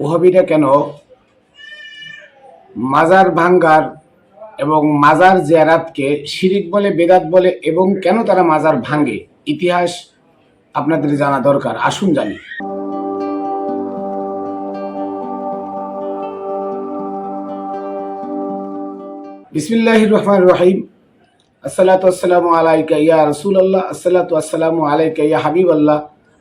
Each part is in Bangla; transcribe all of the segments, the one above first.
ওহাবিরা কেন? মাজার ভাঙ্গার এবং মাজার জিয়ারাতকে শিরিক বলে, বেদাত বলে এবং কেন তারা মাজার ভাঙ্গে ইতিহাস আপনাদের জানা দরকার। আসুন জানি। বিসমিল্লাহ রহমান রহিম। আসসালাতু আসসালামু আলাইকা ইয়া রাসূলুল্লাহ। আসসালাতু আসসালামু আলাইকা ইয়া হাবিবাল্লাহ।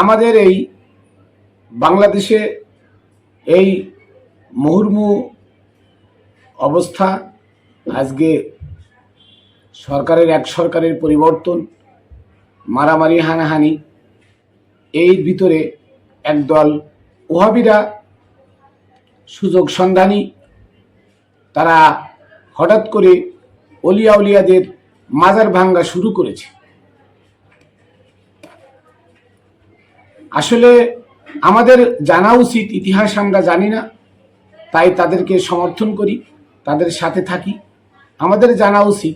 আমাদের এই বাংলাদেশে এই মুহুর্মু অবস্থা, আজকে সরকারের এক সরকারের পরিবর্তন, মারামারি, হানাহানি, এই ভিতরে একদল ওহাবিরা সুযোগ সন্ধানী, তারা হঠাৎ করে অলিয়া উলিয়াদের মাজার ভাঙ্গা শুরু করেছে। আসলে আমাদের জানা উচিত, ইতিহাস আমরা জানি না, তাই তাদেরকে সমর্থন করি, তাদের সাথে থাকি। আমাদের জানা উচিত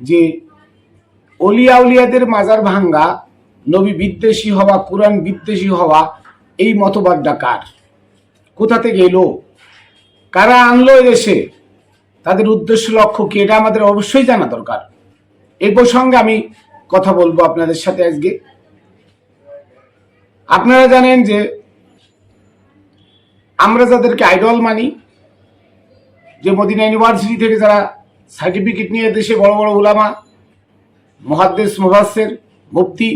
যে অলিয়া উলিয়াদের মাজার ভাঙ্গা, নবী বিদ্বেষী হওয়া, কোরআন বিদ্বেষী হওয়া, এই মতবাদটা কার? কোথা থেকে এলো? কারা আনলো এদেশে? তাদের উদ্দেশ্য, লক্ষ্য কি? এটা আমাদের অবশ্যই জানা দরকার। এই প্রসঙ্গে আমি কথা বলব আপনাদের সাথে আজকে। আপনারা জানেন যে আমরা যাদেরকে আইডল মানি, যে মদিনা ইউনিভার্সিটি থেকে যারা সার্টিফিকেট নিয়ে দেশে বড় বড় উলামা, মহাদ্দেশ মুহাসের মুফতি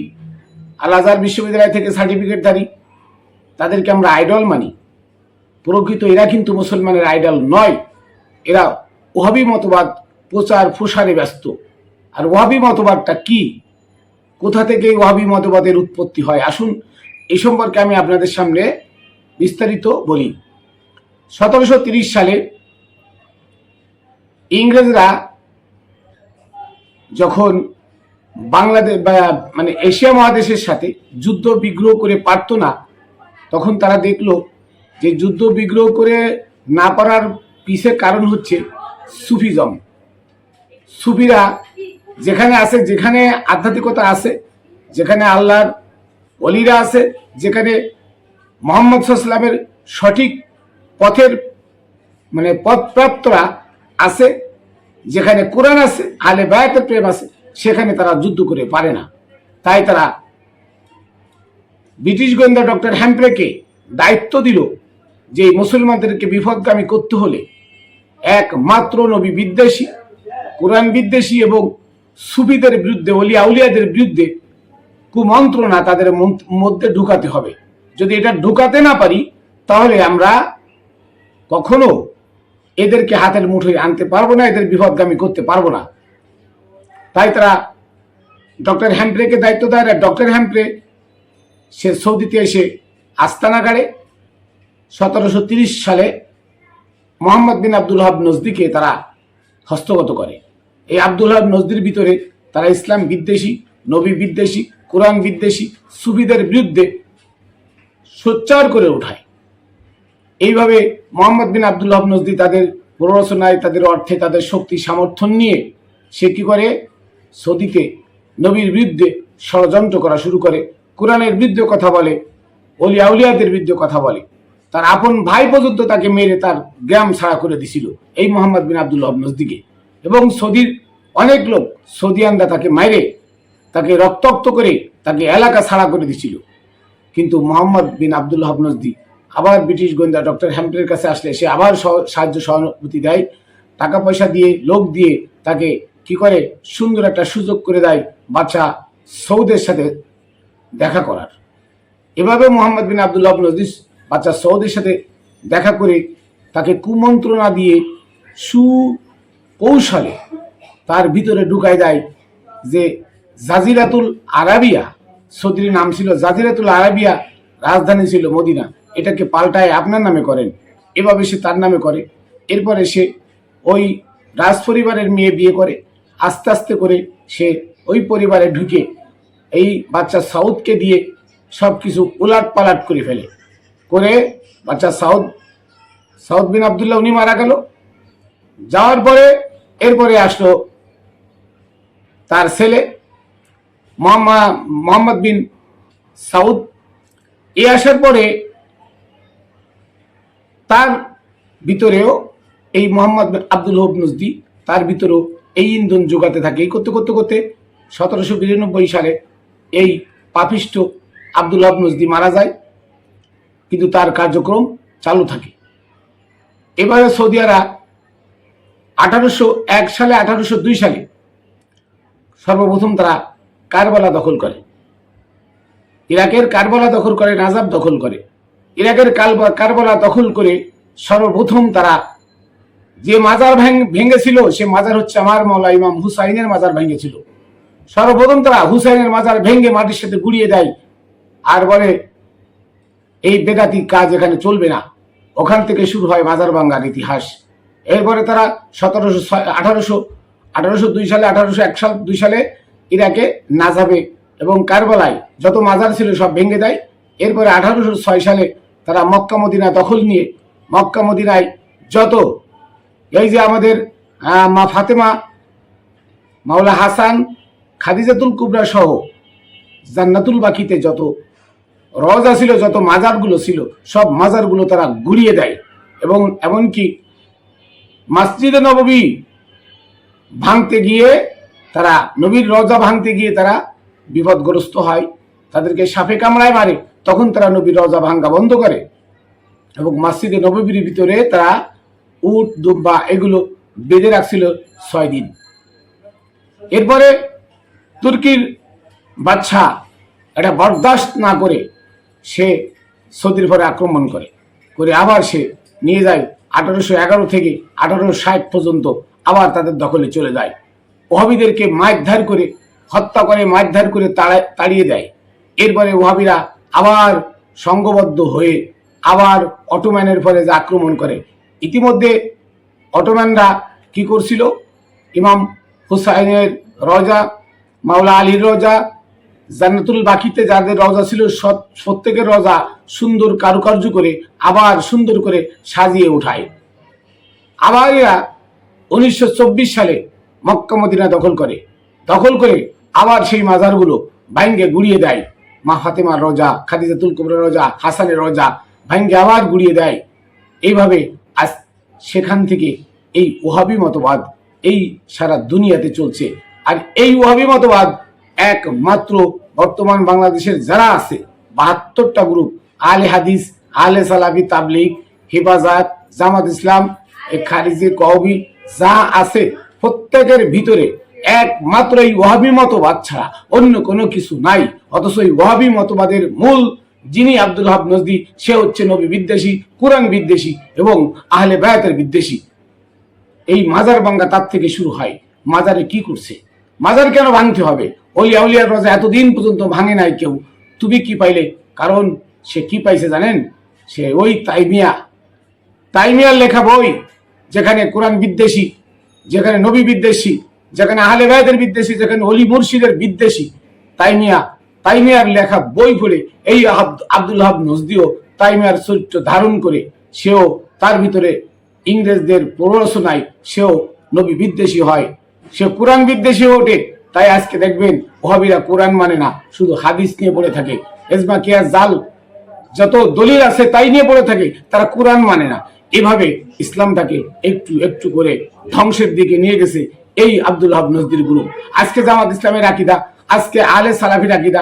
আল আজহার বিশ্ববিদ্যালয় থেকে সার্টিফিকেটধারী তাদেরকে আমরা আইডল মানি। প্রকৃত এরা কিন্তু মুসলমানের আইডল নয়। এরা ওহাবি মতবাদ, প্রচার প্রসারে ব্যস্ত। আর ওহাবি মতবাদটা কি? কোথা থেকে ওহাবি মতবাদের উৎপত্তি হয়? আসুন এই সম্পর্কে আমি আপনাদের সামনে বিস্তারিত বলি। সতেরোশো তিরিশ সালে ইংরেজরা যখন বাংলাদেশ বা মানে এশিয়া মহাদেশের সাথে যুদ্ধ বিগ্রহ করে পারত না, তখন তারা দেখল যে যুদ্ধ বিগ্রহ করে না পারার পিছের কারণ হচ্ছে সুফিজম। সুফিরা যেখানে আছে, যেখানে আধ্যাত্মিকতা আছে, যেখানে আল্লাহর অলিরা আছে, যেখানে মোহাম্মদ সাল্লামের সঠিক পথের মানে পথপ্রাপ্তরা আছে, যেখানে কোরআন আছে আলে বায়াতের প্রেম আছে, সেখানে তারা যুদ্ধ করে পারে না। তাই তারা ব্রিটিশ গোয়েন্দা ডক্টর হ্যাম্প্রেকে দায়িত্ব দিল যে মুসলমানদেরকে বিপদগামী করতে হলে একমাত্র নবী বিদ্বেষী, কোরআন বিদ্বেষী এবং সুফিদের বিরুদ্ধে অলি আউলিয়াদের বিরুদ্ধে কুমন্ত্রণা তাদের মধ্যে ঢুকাতে হবে। যদি এটা ঢুকাতে না পারি, তাহলে আমরা কখনো এদেরকে হাতের মুঠোয় আনতে পারব না, এদের বিপদগামী করতে পারব না। তাই তারা ডক্টর হ্যাম্প্রেকে দায়িত্ব দেয়, আর ডক্টর হ্যাম্প্রে সে সৌদিতে এসে আস্তানা গাড়ে সতেরোশো তিরিশ সালে মোহাম্মদ বিন আব্দুল হাব নজদিকে তারা হস্তগত করে। এই আব্দুল হাব নজদির ভিতরে তারা ইসলাম বিদ্বেষী, নবী বিদ্বেষী কোরআন বিদ্বেষী সুবিদের বিরুদ্ধে সোচ্চার করে ওঠায়। এইভাবে মোহাম্মদ বিন আবদুল্লাহ নজদি তাদের প্ররোচনায়, তাদের অর্থে, তাদের শক্তি, সামর্থ্য নিয়ে সে কি করে? সৌদিতে নবীর বিরুদ্ধে ষড়যন্ত্র করা শুরু করে। কোরআনের বিরুদ্ধে কথা বলে অলি আউলিয়াদের বিরুদ্ধে কথা বলে। তার আপন ভাই পর্যন্ত তাকে মেরে তার গ্রাম ছাড়া করে দিছিল এই মোহাম্মদ বিন আব্দুল হাব নজদিকে এবং সৌদির অনেক লোক সৌদিয়ানরা তাকে মাইরে তাকে রক্তাক্ত করে তাকে এলাকা ছাড়া করে দিছিল। কিন্তু Muhammad bin Abdul Wahhab Najdi আবার ব্রিটিশ গোয়েন্দা ডক্টর হ্যাম্পের কাছে আসলে সে আবার সাহায্য সহানুভূতি দেয়, টাকা পয়সা দিয়ে লোক দিয়ে তাকে কি করে? সুন্দর একটা সুযোগ করে দেয় বাচ্চা সৌদের সাথে দেখা করার। এভাবে মোহাম্মদ বিন আব্দুল্লাহ নজিস বাচ্চা সৌদের সাথে দেখা করে তাকে কুমন্ত্রণা দিয়ে সু সুকৌশলে তার ভিতরে ঢুকায় দেয় যে জাজিরাতুল আরাবিয়া, সৌদির নাম ছিল জাজিরাতুল আরাবিয়া, রাজধানী ছিল মদিনা। এটাকে পাল্টায় আপনার নামে করেন। এভাবে সে তার নামে করে। এরপরে সে ওই রাজ পরিবারের মেয়ে বিয়ে করে। আস্তে আস্তে করে সে ওই পরিবারে ঢুকে এই বাচ্চা সাউদকে দিয়ে সব কিছু উলাট পালাট করে ফেলে। করে বাচ্চা সাউদ সাউদ বিন আবদুল্লাহ উনি মারা গেল। যাওয়ার পরে এরপরে আসলো তার ছেলে। মোহাম্মদ বিন সাউদ। এ আসার পরে তার ভিতরেও এই মোহাম্মদ আব্দুল হব নজদি, তার ভিতরেও এই ইন্ধন যোগাতে থাকে। এই করতে করতে করতে সতেরোশো বিরানব্বই সালে এই পাপিষ্ট আব্দুল হব নজদি মারা যায়, কিন্তু তার কার্যক্রম চালু থাকে। এবারে সৌদি আরব আঠারোশো এক সালে, আঠারোশো দুই সালে সর্বপ্রথম তারা কারবালা দখল করে। ইরাকের কারবালা দখল করে নাজাব দখল করে। ইরাকের কারবালা দখল করে সর্বপ্রথম তারা যে মাজার ভেঙ- ভেঙেছিল, সে মাজার হচ্ছে আমার মৌলা ইমাম হুসাইনের মাজার ভেঙেছিল। সর্বপ্রথম তারা হুসাইনের মাজার ভেঙে মাটির সাথে গুড়িয়ে দেয় আর বলে, এই বেদাতি কাজ এখানে চলবে না। ওখান থেকে শুরু হয় মাজার বাঙ্গার ইতিহাস। এরপরে তারা সতেরোশো আঠারোশো আঠারোশো দুই সালে, আঠারোশো এক সাল দুই সালে ইরাকে নাজাবে এবং কারবালায় যত মাজার ছিল সব ভেঙে দেয়। এরপরে আঠারোশো ছয় সালে তারা মক্কা মদিনা দখল নিয়ে মক্কা মদিনায় যত এই যে আমাদের মা ফাতেমা, মাওলা হাসান, খাদিজাতুল কুবরা সহ জান্নাতুল বাকিতে যত রজা ছিল, যত মাজারগুলো ছিল, সব মাজারগুলো তারা গুড়িয়ে দেয় এবং এমনকি মসজিদে নববী ভাঙতে গিয়ে তারা নবীর রজা ভাঙতে গিয়ে তারা বিপদগ্রস্ত হয়, তাদেরকে সাপে কামড়ায় মারে, তখন তারা নবীর রজা ভাঙ্গা বন্ধ করে এবং মসজিদে নববীর ভিতরে তারা উট দুব্বা এগুলো বেঁধে রাখছিল ছয় দিন। এরপরে তুর্কির বাচ্চা এটা বরদাস্ত না করে সে সৌদির পরে আক্রমণ করে করে আবার সে নিয়ে যায় আঠারোশো এগারো থেকে আঠারোশো ষাট পর্যন্ত আবার তাদের দখলে চলে যায়। ওহাবিদেরকে মারধার করে, হত্যা করে, মারধার করে তাড়ায় দেয়। এরপরে ওহাবিরা আবার সংঘবদ্ধ হয়ে আবার অটোম্যানের ফলে যে আক্রমণ করে। ইতিমধ্যে অটোম্যানরা কি করছিল? ইমাম হুসাইনের রজা মাওলা আলীর রজা জান্নাতুল বাকিতে যাদের রজা ছিল, সৎ- প্রত্যেকের রজা সুন্দর কারুকার্য করে আবার সুন্দর করে সাজিয়ে উঠায় আবার এরা উনিশশো চব্বিশ সালে মক্কা মদিনা দখল করে। দখল করে আবার সেই মাজারগুলো ভাঙ্গে গুড়িয়ে দেয়। মা ফাতেমার রজা, খাদিজাতুল কুবরা রজা, হাসানের রজা ভাঙ্গে আবার গুড়িয়ে দেয়। এইভাবে আজ সেখান থেকে এই ওহাবি মতবাদ এই সারা দুনিয়াতে চলছে। আর এই ওহাবি মতবাদ একমাত্র বর্তমান বাংলাদেশের যারা আছে, বাহাত্তরটা গ্রুপ আলে হাদিস আলে সালাবি তাবলিগ, হেফাজত, জামাত ইসলাম খারিজি কওমি যা আছে প্রত্যেকের ভিতরে একমাত্র এই ওয়াহাবি মতবাদ ছাড়া অন্য কোনো কিছু নাই। অথচ এই ওয়াহাবি মতবাদের মূল যিনি আব্দুল হাব নজদি, সে হচ্ছে নবী বিদ্বেষী, কোরআন বিদ্বেষী এবং আহলে বায়াতের বিদ্বেষী। এই মাজার বাঙ্গা তার থেকে শুরু হয়। মাজারে কি করছে? মাজার কেন ভাঙতে হবে? অলিয়া উলিয়ার রাজা এতদিন পর্যন্ত ভাঙে নাই কেউ। তুমি কি পাইলে? কারণ সে কি পাইছে জানেন? সে ওই তাইমিয়া। তাইমিয়ার লেখা বই যেখানে কোরআন বিদ্বেষী যেখানে নবী বিদ্বেষী, যেখানে আহলে বায়দের বিদ্বেষী, যেখানে অলি মুর্শিদের বিদ্বেষী তাইমিয়া তাইমিয়ার লেখা বই পড়ে এই আব- আব্দুল হাব নজদিও তাইমিয়ার চরিত্র ধারণ করে সেও তার ভিতরে ইংরেজদের প্ররোচনায় সেও নবী বিদ্বেষী হয়। সে কোরআন বিদ্বেষী ওঠে, তাই আজকে দেখবেন ওহাবিরা কোরআন মানে না, শুধু হাদিস নিয়ে পড়ে থাকে। এজমা কিয়া জাল, যত দলিল আছে তাই নিয়ে পড়ে থাকে, তারা কোরআন মানে না। এভাবে ইসলামটাকে একটু একটু করে ধ্বংসের দিকে নিয়ে গেছে এই আব্দুল হাব নজদির গ্রুপ। আজকে জামাত ইসলামের আকিদা, আজকে আলে সালাফির আকিদা,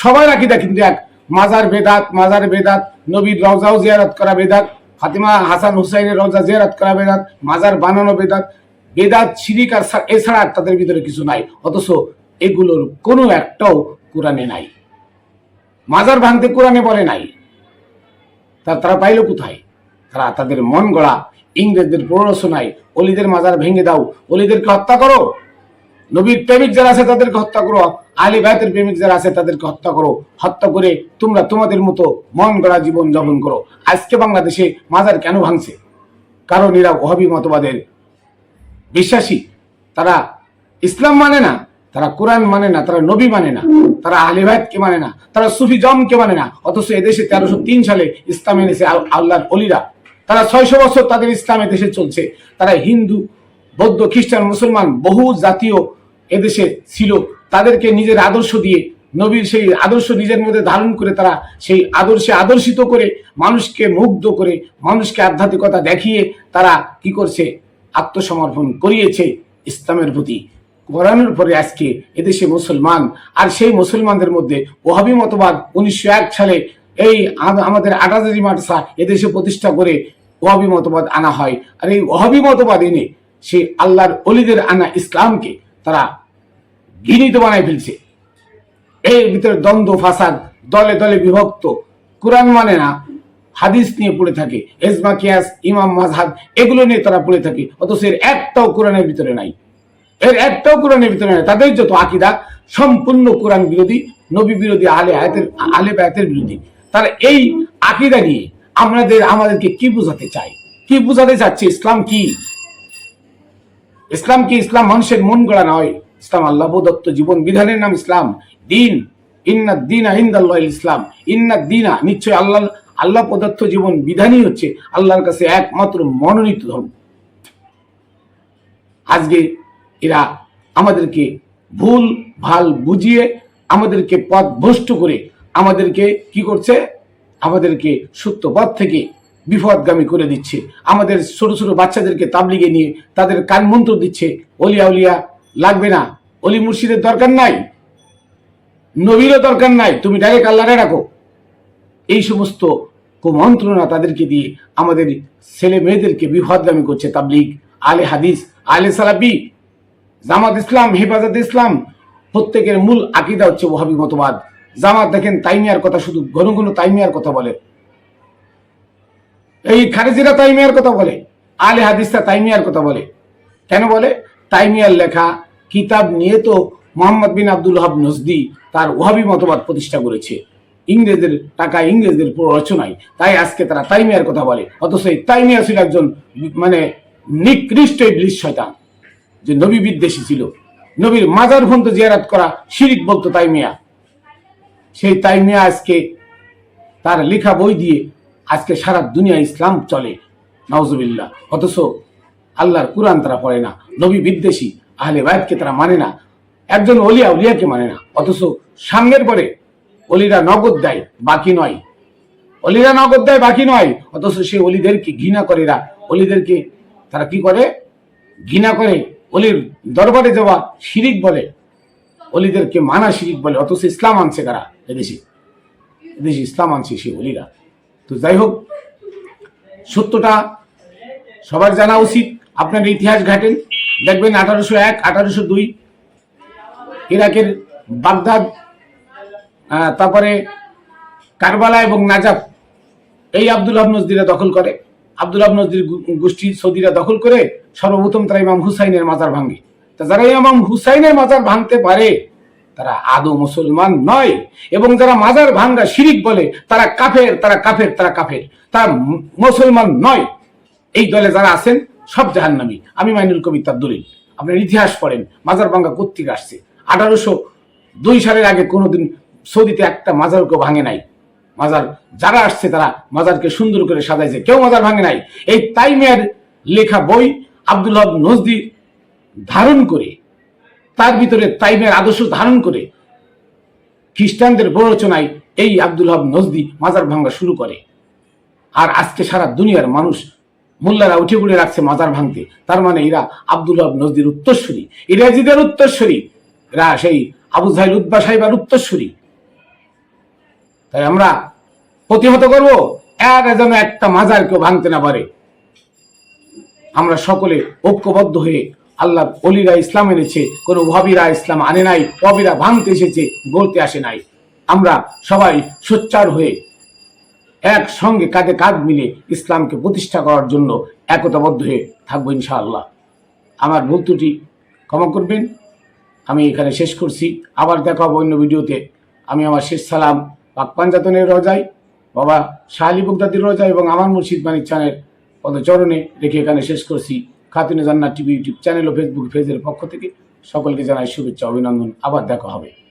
সবার আকিদা কিন্তু এক। মাজার বেদাত মাজার বেদাত, নবীর রওজাও জিয়ারত করা বেদাত, ফাতিমা হাসান হুসাইনের রওজা জিয়ারত করা বেদাত, মাজার বানানো বেদাত বেদাত, শিরিক আর এছাড়া তাদের ভিতরে কিছু নাই। অথচ এগুলোর কোনো একটাও কোরআনে নাই। মাজার ভাঙতে কোরআনে বলে নাই। তা তারা পাইল কোথায়? তারা তাদের মন গড়া। ইংরেজদের প্ররোচনায় অলিদের মাজার ভেঙে দাও, অলিদেরকে হত্যা করো। নবীর প্রেমিক যারা আছে তাদেরকে হত্যা করো, আলী ভাইতের প্রেমিক যারা আছে তাদেরকে হত্যা করো। হত্যা করে তোমরা তোমাদের মতো মন গড়া জীবন যাপন করো। আজকে বাংলাদেশে মাজার কেন ভাঙছে? কারণ এরা ওহাবি মতবাদের বিশ্বাসী। তারা ইসলাম মানে না, তারা কোরআন মানে না, তারা নবী মানে না, তারা আলিভায়তকে মানে না, তারা সুফি জমকে মানে না। অথচ এদেশে তেরোশো তিন সালে ইসলাম এনেছে আল- আল্লাহর অলিরা। তারা ছয়শো বছর তাদের ইসলাম দেশে চলছে। তারা হিন্দু, বৌদ্ধ, খ্রিস্টান, মুসলমান বহু জাতীয় এদেশে ছিল। তাদেরকে নিজের আদর্শ দিয়ে, নবীর সেই আদর্শ নিজের মধ্যে ধারণ করে তারা সেই আদর্শে আদর্শিত করে মানুষকে মুগ্ধ করে, মানুষকে আধ্যাত্মিকতা দেখিয়ে তারা কি করছে? আত্মসমর্পণ করিয়েছে ইসলামের প্রতি। কোরআনের পরে আজকে এদেশে মুসলমান, আর সেই মুসলমানদের মধ্যে ওহাবি মতবাদ উনিশশো এক সালে এই আমাদের আটাজারি মাদ্রাসা এদেশে প্রতিষ্ঠা করে ওহাবি মতবাদ আনা হয়। আর এই ওহাবি মতবাদ এনে সেই আল্লাহর অলিদের আনা ইসলামকে তারা ঘৃণিত বানায় ফেলছে। এর ভিতরে দ্বন্দ্ব, ফাসাদ, দলে দলে বিভক্ত, কোরআন মানে না, হাদিস নিয়ে পড়ে থাকে, এজমা, কিয়াস, ইমাম মাজহাব এগুলো নিয়ে তারা পড়ে থাকে, অথচ এর একটাও কোরআনের ভিতরে নাই। এর একটাও কোরআনের ভিতরে নাই, তাদের যত আকিদা, সম্পূর্ণ কোরআন বিরোধী, নবী বিরোধী আলে আয়াতের আলে আয়াতের বিরোধী। তারা এই আকিদা নিয়ে আমাদের, আমাদেরকে কি বোঝাতে চায় কি বোঝাতে চাচ্ছে? ইসলাম কি? ইসলাম কি ইসলাম? মানুষের মন গড়া নয়। ইসলাম আল্লাহ প্রদত্ত জীবন বিধানের নাম ইসলাম। দিন, ইন্না ইসলাম। ইন্না দিনা নিশ্চয় আল্লাহ আল্লাহ জীবন বিধানই হচ্ছে আল্লাহর কাছে একমাত্র মনোনীত ধর্ম। আজকে এরা আমাদেরকে ভুল, ভালো বুঝিয়ে আমাদেরকে পথ ভ্রষ্ট করে আমাদেরকে কি করছে? আমাদেরকে সত্য পথ থেকে বিপদগামী করে দিচ্ছে। আমাদের ছোট ছোট বাচ্চাদেরকে তাবলিগে নিয়ে তাদের কান মন্ত্র দিচ্ছে, অলিয়া উলিয়া লাগবে না। অলি মুর্শিদের দরকার নাই। নবীরও দরকার নাই। তুমি ডাইরেক্ট আল্লাহরে রাখো। এই সমস্ত কুমন্ত্রণা তাদেরকে দিয়ে আমাদের ছেলে মেয়েদেরকে বিপদগামী করছে তাবলিগ। আলে হাদিস, আলে সালাবি জামাত ইসলাম, হেফাজত ইসলাম, প্রত্যেকের মূল আকিদা হচ্ছে ওহাবি মতবাদ। জামাত দেখেন, তাইমিয়ার কথা শুধু ঘন ঘন তাইমিয়ার কথা বলে। এই খারেজিরা তাইমিয়ার কথা বলে, আলে হাদিসরা তাইমিয়ার কথা বলে। কেন বলে? তাইমিয়ার লেখা, কিতাব নিয়ে তো Muhammad bin Abdul Wahhab Najdi তার ওহাবি মতবাদ প্রতিষ্ঠা করেছে। ইংরেজদের টাকা ইংরেজদের রচনায় তাই আজকে তারা তাইমিয়ার কথা বলে। অথচ এই তাইমিয়া ছিল একজন মানে নিকৃষ্ট ইবলিস শয়তান, যে নবী বিদ্বেষী ছিল। নবীর মাজার ভন্ত জিয়ারাত করা শিরিক বলতো তাইমিয়া। সেই তাইমিয়া আজকে তার লেখা বই দিয়ে আজকে সারা দুনিয়া ইসলাম চলে। নওজুবিল্লাহ অথচ আল্লাহর কুরআন তারা পড়ে না। নবী বিদ্বেষী, আহলে বায়তকে তারা মানে না। একজন অলিয়া উলিয়াকে মানে না। অথচ সামনের পরে অলিরা নগদ দেয়, বাকি নয়। অলিরা নগদ দেয়, বাকি নয়। অথচ সে অলিদেরকে ঘৃণা করে এরা অলিদেরকে তারা কি করে? ঘৃণা করে। অলির দরবারে যাওয়া শিরিক বলে। অলিদেরকে মানা শিরিক বলে, অথচ ইসলাম আনছে কারা? এদেশে। এদেশে ইসলাম আনছে সে অলিরা। তো যাই হোক, সত্যটা সবার জানা উচিত। আপনার ইতিহাস ঘাটেন। দেখবেন আঠারোশো এক, আঠারোশো দুই, ইরাকের বাগদাদ তারপরে কারবালা এবং নাজাব এই আব্দুল আব নজদিরা দখল করে। আব্দুল আব নজদির গোষ্ঠী সৌদিরা দখল করে সর্বপ্রথম তারা ইমাম হুসাইনের মাজার ভাঙে। তা যারা ইমাম হুসাইনের মাজার ভাঙতে পারে, তারা আদৌ মুসলমান নয়। এবং যারা মাজার ভাঙ্গা শিরিক বলে, তারা কাফের তারা কাফের তারা কাফের। তারা মুসলমান নয়। এই দলে যারা আছেন, সব জাহান্নামী। আমি মাইনুল কবির তার দলিল। আপনার ইতিহাস পড়েন, মাজার ভাঙ্গা কর্তৃক আসছে? আঠারোশো দুই সালের আগে কোনোদিন সৌদিতে একটা মাজার কেউ ভাঙে নাই। মাজার যারা আসছে, তারা মাজারকে সুন্দর করে সাজাইছে। কেউ মাজার ভাঙে নাই। এই তাইমের লেখা বই আব্দুল হক নজদি ধারণ করে, তার ভিতরে তাইমের আদর্শ ধারণ করে খ্রিস্টানদের প্ররোচনায় এই আব্দুল হক নজদি মাজার ভাঙা শুরু করে। আর আজকে সারা দুনিয়ার মানুষ মোল্লারা উঠে পড়ে রাখছে মাজার ভাঙতে। তার মানে এরা আব্দুল হক নজদির উত্তরসূরি। ইরাজিদের উত্তরসূরি। এরা সেই আবু জাহিল উদ্বা সাহেবের উত্তরসূরি। তাই আমরা প্রতিহত করব এক যেন একটা মাজার কেউ ভাঙতে না পারে। আমরা সকলে ঐক্যবদ্ধ হয়ে আল্লাহ অলিরা ইসলাম এনেছে, কোন ওহাবিরা ইসলাম আনে নাই, ওহাবিরা ভাঙতে এসেছে, গড়তে আসে নাই। আমরা সবাই সোচ্চার হয়ে একসঙ্গে কাঁধে কাঁধ মিলে ইসলামকে প্রতিষ্ঠা করার জন্য একতাবদ্ধ হয়ে থাকব ইনশাআল্লাহ। আমার ভুল ক্ষমা করবেন। আমি এখানে শেষ করছি। আবার দেখা হবে অন্য ভিডিওতে। আমি আমার শেষ সালাম পাক পাঞ্জাতনের রজাই, বাবা শাহ আলী বুগদাদির রজা এবং আমার মুর্শিদ মানিক চ্যানেল পদচরণে রেখে এখানে শেষ করছি। Khatune Jannat TV YouTube channel ও ফেসবুক পেজের পক্ষ থেকে সকলকে জানাই শুভেচ্ছা, অভিনন্দন। আবার দেখা হবে।